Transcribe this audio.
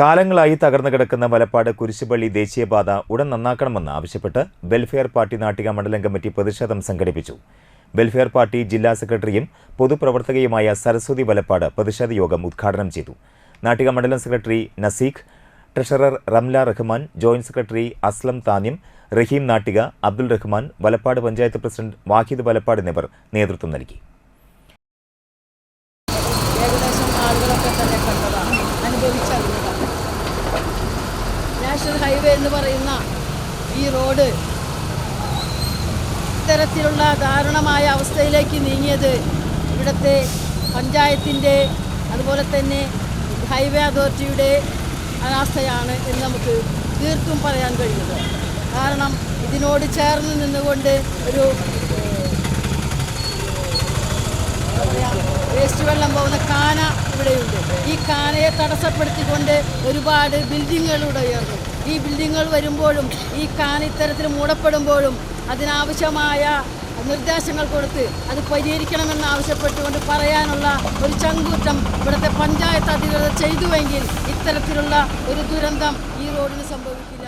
കാലങ്ങളായി തകർന്നു കിടക്കുന്ന വലപ്പാട് കുരിശുപള്ളി ദേശീയപാത ഉടൻ നന്നാക്കണമെന്ന് ആവശ്യപ്പെട്ട് വെൽഫെയർ പാർട്ടി നാട്ടിക മണ്ഡലം കമ്മിറ്റി പ്രതിഷേധം സംഘടിപ്പിച്ചു. വെൽഫെയർ പാർട്ടി ജില്ലാ സെക്രട്ടറിയും പൊതുപ്രവർത്തകയുമായ സരസ്വതി വലപ്പാട് പ്രതിഷേധ യോഗം ഉദ്ഘാടനം ചെയ്തു. നാട്ടിക മണ്ഡലം secretary Naseeq treasurer Ramla Rahman joint secretary Aslam Thanim Raheem Nattika Abdul Rahman Valappad panchayat president Wahid Valappad എന്നിവർ നേതൃത്വം നൽകി. ഏകദേശം ആളുകളൊക്കെ തന്നെ കണ്ടതാണ്. അനുഭവിച്ചറിഞ്ഞതാണ്. നാഷണൽ ഹൈവേ എന്ന് പറയുന്ന ഈ റോഡ് ഇത്തരത്തിലുള്ള ദാരുണമായ അവസ്ഥയിലേക്ക് നീങ്ങിയത് ഇവിടുത്തെ പഞ്ചായത്തിന്റെ അതുപോലെ തന്നെ ഹൈവേ അതോറിറ്റിയുടെ അനാസ്ഥയാണ് എന്ന് നമുക്ക് തീർത്തും പറയാൻ കഴിയുന്നത്. കാരണം ഇതിനോട് ചേർന്ന് നിന്നുകൊണ്ട് ഒരു വേസ്റ്റ് വെള്ളം പോകുന്ന കാന ഇവിടെയുണ്ട്. ഈ കാനയെ തടസ്സപ്പെടുത്തിക്കൊണ്ട് ഒരുപാട് ബിൽഡിങ്ങുകൾ ഉയർന്നു. ഈ ബിൽഡിങ്ങുകൾ വരുമ്പോഴും ഈ കാന ഇത്തരത്തിൽ മൂടപ്പെടുമ്പോഴും അതിനാവശ്യമായ നിർദ്ദേശങ്ങൾ കൊടുത്ത് അത് പരിഹരിക്കണമെന്ന് ആവശ്യപ്പെട്ടുകൊണ്ട് പറയാനുള്ള ഒരു ചങ്കൂറ്റം ഇവിടുത്തെ പഞ്ചായത്ത് അധികൃതർ ചെയ്തുവെങ്കിൽ ഇത്തരത്തിലുള്ള ഒരു ദുരന്തം ഈ റോഡിന് സംഭവിക്കില്ല.